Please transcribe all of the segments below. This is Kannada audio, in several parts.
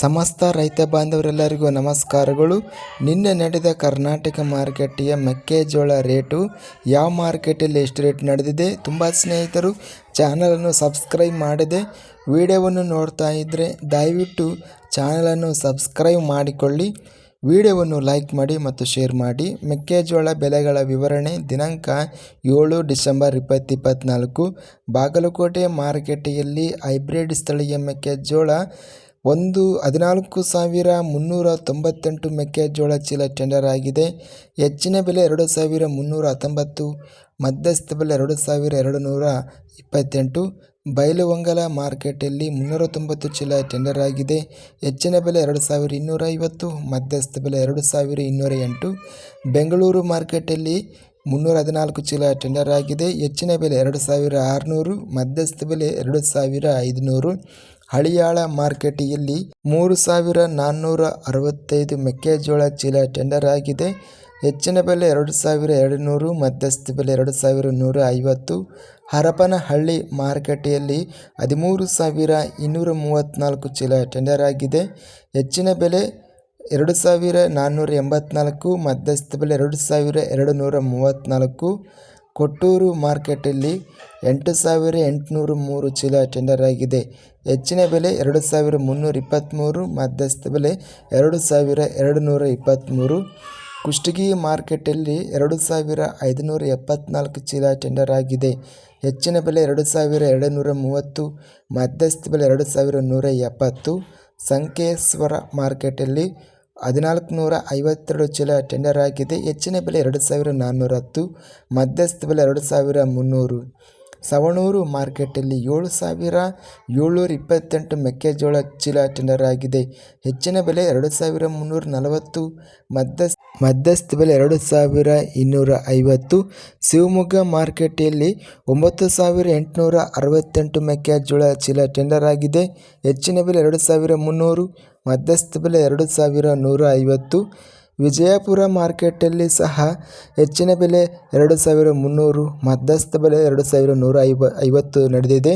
ಸಮಸ್ತ ರೈತ ಬಾಂಧವರೆಲ್ಲರಿಗೂ ನಮಸ್ಕಾರಗಳು. ನಿನ್ನೆ ನಡೆದ ಕರ್ನಾಟಕ ಮಾರುಕಟ್ಟೆಯ ಮೆಕ್ಕೆಜೋಳ ರೇಟು ಯಾವ ಮಾರ್ಕೆಟಲ್ಲಿ ಎಷ್ಟು ರೇಟ್ ನಡೆದಿದೆ ತುಂಬ ಸ್ನೇಹಿತರು ಚಾನಲನ್ನು ಸಬ್ಸ್ಕ್ರೈಬ್ ಮಾಡದೆ ವಿಡಿಯೋವನ್ನು ನೋಡ್ತಾ ಇದ್ದರೆ ದಯವಿಟ್ಟು ಚಾನಲನ್ನು ಸಬ್ಸ್ಕ್ರೈಬ್ ಮಾಡಿಕೊಳ್ಳಿ. ವಿಡಿಯೋವನ್ನು ಲೈಕ್ ಮಾಡಿ ಮತ್ತು ಶೇರ್ ಮಾಡಿ. ಮೆಕ್ಕೆಜೋಳ ಬೆಲೆಗಳ ವಿವರಣೆ ದಿನಾಂಕ ಏಳು ಡಿಸೆಂಬರ್ ಇಪ್ಪತ್ತು ಇಪ್ಪತ್ತ್ನಾಲ್ಕು ಬಾಗಲಕೋಟೆ ಮಾರುಕಟ್ಟೆಯಲ್ಲಿ ಹೈಬ್ರಿಡ್ ಸ್ಥಳೀಯ ಮೆಕ್ಕೆಜೋಳ ಒಂದು ಹದಿನಾಲ್ಕು ಸಾವಿರ ಮುನ್ನೂರ ತೊಂಬತ್ತೆಂಟು ಮೆಕ್ಕೆಜೋಳ ಚೀಲ ಟೆಂಡರ್ ಆಗಿದೆ. ಹೆಚ್ಚಿನ ಬೆಲೆ ಎರಡು ಸಾವಿರ ಮುನ್ನೂರ ಹತ್ತೊಂಬತ್ತು, ಮಧ್ಯಸ್ಥ ಬೆಲೆ ಎರಡು ಸಾವಿರ ಎರಡು ನೂರ ಇಪ್ಪತ್ತೆಂಟು ಬಯಲುವಂಗಲ ಮಾರ್ಕೆಟಲ್ಲಿ ಮುನ್ನೂರ ತೊಂಬತ್ತು ಚೀಲ ಟೆಂಡರ್ ಆಗಿದೆ. ಹೆಚ್ಚಿನ ಬೆಲೆ ಎರಡು ಸಾವಿರ ಇನ್ನೂರ ಐವತ್ತು, ಮಧ್ಯಸ್ಥ ಬೆಲೆ ಎರಡು ಸಾವಿರ ಇನ್ನೂರ ಎಂಟು. ಬೆಂಗಳೂರು ಮಾರ್ಕೆಟಲ್ಲಿ ಮುನ್ನೂರ ಹದಿನಾಲ್ಕು ಚೀಲ ಟೆಂಡರ್ ಆಗಿದೆ. ಹೆಚ್ಚಿನ ಬೆಲೆ ಎರಡು ಸಾವಿರ ಆರುನೂರು, ಮಧ್ಯಸ್ಥ ಬೆಲೆ ಎರಡು ಸಾವಿರ ಐದುನೂರು. ಹಳಿಯಾಳ ಮಾರ್ಕೆಟಿಯಲ್ಲಿ ಮೂರು ಸಾವಿರ ನಾನ್ನೂರ ಅರವತ್ತೈದು ಮೆಕ್ಕೆಜೋಳ ಚೀಲ ಟೆಂಡರ್ ಆಗಿದೆ. ಹೆಚ್ಚಿನ ಬೆಲೆ ಎರಡು ಸಾವಿರ ಎರಡು ನೂರು ಮಧ್ಯಸ್ಥ ಬೆಲೆ ಎರಡು ಸಾವಿರ ನೂರ ಐವತ್ತು. ಹರಪನಹಳ್ಳಿ ಮಾರುಕಟ್ಟೆಯಲ್ಲಿ ಹದಿಮೂರು ಸಾವಿರ ಇನ್ನೂರ ಮೂವತ್ತ್ನಾಲ್ಕು ಚೀಲ ಟೆಂಡರ್ ಆಗಿದೆ. ಹೆಚ್ಚಿನ ಬೆಲೆ ಎರಡು ಸಾವಿರ ನಾನ್ನೂರ ಎಂಬತ್ನಾಲ್ಕು, ಮಧ್ಯಸ್ಥ ಬೆಲೆ ಎರಡು ಸಾವಿರ ಎರಡು ನೂರ ಮೂವತ್ತ್ನಾಲ್ಕು ಕೊಟ್ಟೂರು ಮಾರ್ಕೆಟಲ್ಲಿ ಎಂಟು ಸಾವಿರ ಎಂಟುನೂರು ಮೂರು ಚೀಲ ಟೆಂಡರ್ ಆಗಿದೆ. ಹೆಚ್ಚಿನ ಬೆಲೆ ಎರಡು ಸಾವಿರ ಮುನ್ನೂರ ಇಪ್ಪತ್ತ್ಮೂರು ಮಧ್ಯಸ್ಥ ಬೆಲೆ ಎರಡು ಸಾವಿರ ಎರಡು ನೂರ ಇಪ್ಪತ್ತ್ಮೂರು ಕುಷ್ಟಗಿ ಮಾರ್ಕೆಟಲ್ಲಿ ಎರಡು ಸಾವಿರ ಐದುನೂರ ಎಪ್ಪತ್ನಾಲ್ಕು ಚೀಲ ಟೆಂಡರ್ ಆಗಿದೆ. ಹೆಚ್ಚಿನ ಬೆಲೆ ಎರಡು ಸಾವಿರ ಎರಡು ನೂರ ಮೂವತ್ತು, ಮಧ್ಯಸ್ಥ ಬೆಲೆ ಎರಡು ಸಾವಿರ ನೂರ ಎಪ್ಪತ್ತು. ಸಂಕೇಶ್ವರ ಮಾರ್ಕೆಟಲ್ಲಿ ಹದಿನಾಲ್ಕು ನೂರ ಐವತ್ತೆರಡು ಚೀಲ ಟೆಂಡರ್ ಆಗಿದೆ ಹೆಚ್ಚಿನ ಬೆಲೆ ಎರಡು ಸಾವಿರ ನಾನ್ನೂರ ಹತ್ತು ಮಧ್ಯಸ್ಥ ಬೆಲೆ ಎರಡು ಸಾವಿರ ಮುನ್ನೂರು. ಸವಣೂರು ಮಾರ್ಕೆಟಲ್ಲಿ ಏಳು ಸಾವಿರ ಏಳ್ನೂರ ಇಪ್ಪತ್ತೆಂಟು ಮೆಕ್ಕೆಜೋಳ ಚೀಲ ಟೆಂಡರ್ ಆಗಿದೆ. ಹೆಚ್ಚಿನ ಬೆಲೆ ಎರಡು ಸಾವಿರ ಮುನ್ನೂರ ನಲವತ್ತು, ಮಧ್ಯಸ್, ಮಧ್ಯಸ್ಥ ಬೆಲೆ ಎರಡು ಸಾವಿರ ಇನ್ನೂರ ಐವತ್ತು. ಶಿವಮೊಗ್ಗ ಮಾರ್ಕೆಟಲ್ಲಿ ಒಂಬತ್ತು ಸಾವಿರ ಎಂಟುನೂರ ಅರವತ್ತೆಂಟು ಮೆಕ್ಕೆಜೋಳ ಚೀಲ ಟೆಂಡರ್ ಆಗಿದೆ. ಹೆಚ್ಚಿನ ಬೆಲೆ ಎರಡು ಸಾವಿರ ಮುನ್ನೂರು, ಮಧ್ಯಸ್ಥ ಬೆಲೆ ಎರಡು ಸಾವಿರ ನೂರ ಐವತ್ತು. ವಿಜಯಪುರ ಮಾರ್ಕೆಟಲ್ಲಿ ಸಹ ಹೆಚ್ಚಿನ ಬೆಲೆ ಎರಡು ಸಾವಿರ ಮುನ್ನೂರು, ಮಧ್ಯಸ್ಥ ಬೆಲೆ ಎರಡು ಸಾವಿರ ನೂರ ಐವ, ಐವತ್ತು ನಡೆದಿದೆ.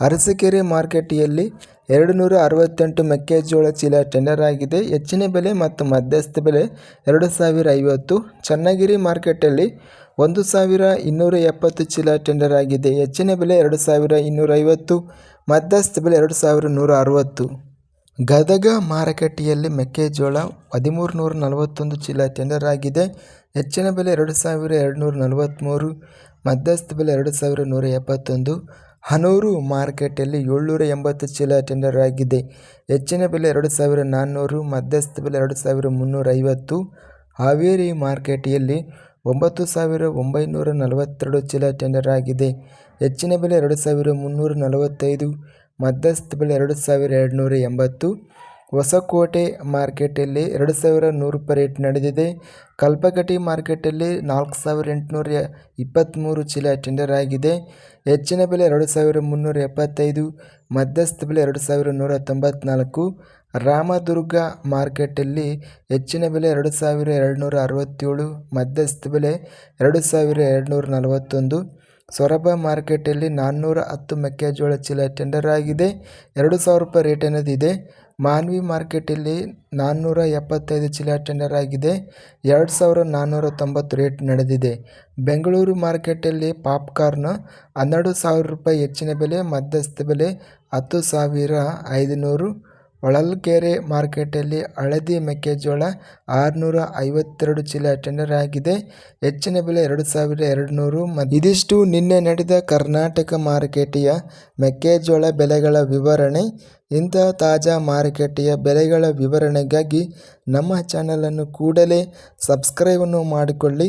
ಅರಸೀಕೆರೆ ಮಾರ್ಕೆಟಿಯಲ್ಲಿ ಎರಡು ನೂರ ಅರವತ್ತೆಂಟು ಮೆಕ್ಕೆಜೋಳ ಚೀಲ ಟೆಂಡರ್ ಆಗಿದೆ. ಹೆಚ್ಚಿನ ಬೆಲೆ ಮತ್ತು ಮಧ್ಯಸ್ಥ ಬೆಲೆ ಎರಡು ಸಾವಿರ ಐವತ್ತು. ಚನ್ನಗಿರಿ ಮಾರ್ಕೆಟಲ್ಲಿ ಒಂದು ಸಾವಿರ ಇನ್ನೂರ ಎಪ್ಪತ್ತು ಚೀಲ ಟೆಂಡರ್ ಆಗಿದೆ. ಹೆಚ್ಚಿನ ಬೆಲೆ ಎರಡು ಸಾವಿರ ಇನ್ನೂರ ಐವತ್ತು, ಮಧ್ಯಸ್ಥ ಬೆಲೆ ಎರಡು ಸಾವಿರ ನೂರ ಅರವತ್ತು. ಗದಗ ಮಾರುಕಟ್ಟೆಯಲ್ಲಿ ಮೆಕ್ಕೆಜೋಳ ಹದಿಮೂರು ನೂರ ನಲವತ್ತೊಂದು ಚೀಲ ಟೆಂಡರ್ ಆಗಿದೆ ಹೆಚ್ಚಿನ ಬೆಲೆ ಎರಡು ಸಾವಿರ ಎರಡುನೂರ ನಲವತ್ತ್ಮೂರು ಮಧ್ಯಸ್ಥ ಬೆಲೆ ಎರಡು ಸಾವಿರ ನೂರ ಎಪ್ಪತ್ತೊಂದು ಹನೂರು ಮಾರುಕಟ್ಟೆಯಲ್ಲಿ ಏಳ್ನೂರ ಎಂಬತ್ತು ಚೀಲ ಟೆಂಡರ್ ಆಗಿದೆ ಹೆಚ್ಚಿನ ಬೆಲೆ ಎರಡು ಸಾವಿರ ನಾನ್ನೂರು ಮಧ್ಯಸ್ಥ ಬೆಲೆ ಎರಡು ಸಾವಿರ ಮುನ್ನೂರ ಐವತ್ತು ಹಾವೇರಿ ಮಾರುಕಟ್ಟೆಯಲ್ಲಿ ಒಂಬತ್ತು ಸಾವಿರ ಒಂಬೈನೂರ ನಲವತ್ತೆರಡು ಚೀಲ ಟೆಂಡರ್ ಆಗಿದೆ ಹೆಚ್ಚಿನ ಬೆಲೆ ಎರಡು ಸಾವಿರ ಮುನ್ನೂರ ನಲವತ್ತೈದು ಮಧ್ಯಸ್ಥ ಬೆಲೆ ಎರಡು ಸಾವಿರ ಎರಡುನೂರ ಎಂಬತ್ತು. ಹೊಸಕೋಟೆ ಮಾರ್ಕೆಟಲ್ಲಿ ಎರಡು ಸಾವಿರ ನೂರು ರೂಪಾಯಿ ರೇಟ್ ನಡೆದಿದೆ. ಕಲ್ಪಗಟ್ಟಿ ಮಾರ್ಕೆಟಲ್ಲಿ ನಾಲ್ಕು ಸಾವಿರ ಎಂಟುನೂರ ಇಪ್ಪತ್ತ್ಮೂರು ಚೀಲ ಟೆಂಡರ್ ಆಗಿದೆ. ಹೆಚ್ಚಿನ ಬೆಲೆ ಎರಡು ಸಾವಿರ ಮುನ್ನೂರ ಎಪ್ಪತ್ತೈದು. ಮಧ್ಯಸ್ಥ ಬೆಲೆ ಎರಡು ಸಾವಿರ ನೂರ ತೊಂಬತ್ನಾಲ್ಕು. ರಾಮದುರ್ಗ ಮಾರ್ಕೆಟಲ್ಲಿ ಹೆಚ್ಚಿನ ಬೆಲೆ ಎರಡು ಸಾವಿರ ಎರಡುನೂರ ಅರವತ್ತೇಳು. ಮಧ್ಯಸ್ಥ ಬೆಲೆ ಎರಡು ಸಾವಿರ ಎರಡುನೂರ ನಲವತ್ತೊಂದು. ಸೊರಬ ಮಾರ್ಕೆಟಲ್ಲಿ ನಾನ್ನೂರ ಹತ್ತು ಮೆಕ್ಕೆಜೋಳ ಚೀಲ ಟೆಂಡರ್ ಆಗಿದೆ. ಎರಡು ಸಾವಿರ ರೂಪಾಯಿ ರೇಟ್ ಅನ್ನೋದಿದೆ ಮಾನ್ವಿ ಮಾರ್ಕೆಟಲ್ಲಿ ನಾನ್ನೂರ ಎಪ್ಪತ್ತೈದು ಚೀಲ ಟೆಂಡರ್ ಆಗಿದೆ. ಎರಡು ಸಾವಿರ ನಾನ್ನೂರ ತೊಂಬತ್ತು ರೇಟ್ ನಡೆದಿದೆ. ಬೆಂಗಳೂರು ಮಾರ್ಕೆಟಲ್ಲಿ ಪಾಪ್ಕಾರ್ನ್ ಹನ್ನೆರಡು ಸಾವಿರ ರೂಪಾಯಿ ಹೆಚ್ಚಿನ ಬೆಲೆ, ಮಧ್ಯಸ್ಥ ಬೆಲೆ ಹತ್ತು ಸಾವಿರ ಐದುನೂರು. ಹೊಳಲ್ಕೆರೆ ಮಾರ್ಕೆಟಲ್ಲಿ ಹಳದಿ ಮೆಕ್ಕೆಜೋಳ ಆರುನೂರ ಐವತ್ತೆರಡು ಚೀಲ ಟೆಂಡರ್ ಆಗಿದೆ. ಹೆಚ್ಚಿನ ಬೆಲೆ ಎರಡು ಸಾವಿರ ಎರಡು ನೂರು ಇದಿಷ್ಟು ನಿನ್ನೆ ನಡೆದ ಕರ್ನಾಟಕ ಮಾರುಕಟ್ಟೆಯ ಮೆಕ್ಕೆಜೋಳ ಬೆಲೆಗಳ ವಿವರಣೆ. ಇಂತಹ ತಾಜಾ ಮಾರುಕಟ್ಟೆಯ ಬೆಲೆಗಳ ವಿವರಣೆಗಾಗಿ ನಮ್ಮ ಚಾನಲನ್ನು ಕೂಡಲೇ ಸಬ್ಸ್ಕ್ರೈಬನ್ನು ಮಾಡಿಕೊಳ್ಳಿ.